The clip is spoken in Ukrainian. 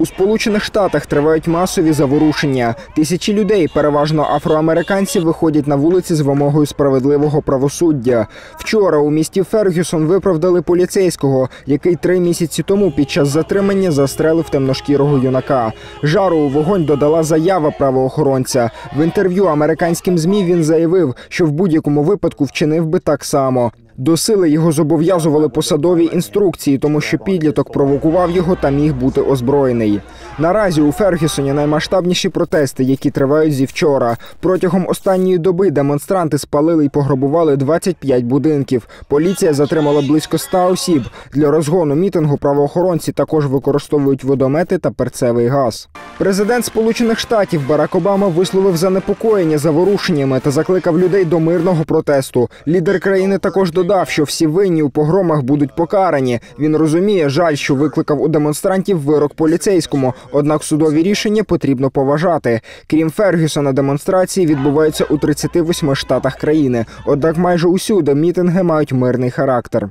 У Сполучених Штатах тривають масові заворушення. Тисячі людей, переважно афроамериканці, виходять на вулиці з вимогою справедливого правосуддя. Вчора у місті Фергюсон виправдали поліцейського, який три місяці тому під час затримання застрелив темношкірого юнака. Жару у вогонь додала заява правоохоронця. В інтерв'ю американським змі він заявив, що в будь-якому випадку вчинив би так само. До сили його зобов'язували посадові інструкції, тому що підліток провокував його та міг бути озброєний. Наразі у Фергюсоні наймасштабніші протести, які тривають зі вчора. Протягом останньої доби демонстранти спалили й пограбували 25 будинків. Поліція затримала близько 100 осіб. Для розгону мітингу правоохоронці також використовують водомети та перцевий газ. Президент Сполучених Штатів Барак Обама висловив занепокоєння заворушеннями та закликав людей до мирного протесту. Лідер країни також додав, що всі винні у погромах будуть покарані. Він розуміє, жаль, що викликав у демонстрантів вирок поліцейському. Однак судові рішення потрібно поважати. Крім Фергюсона, демонстрації відбуваються у 38 штатах країни. Однак майже усюди мітинги мають мирний характер.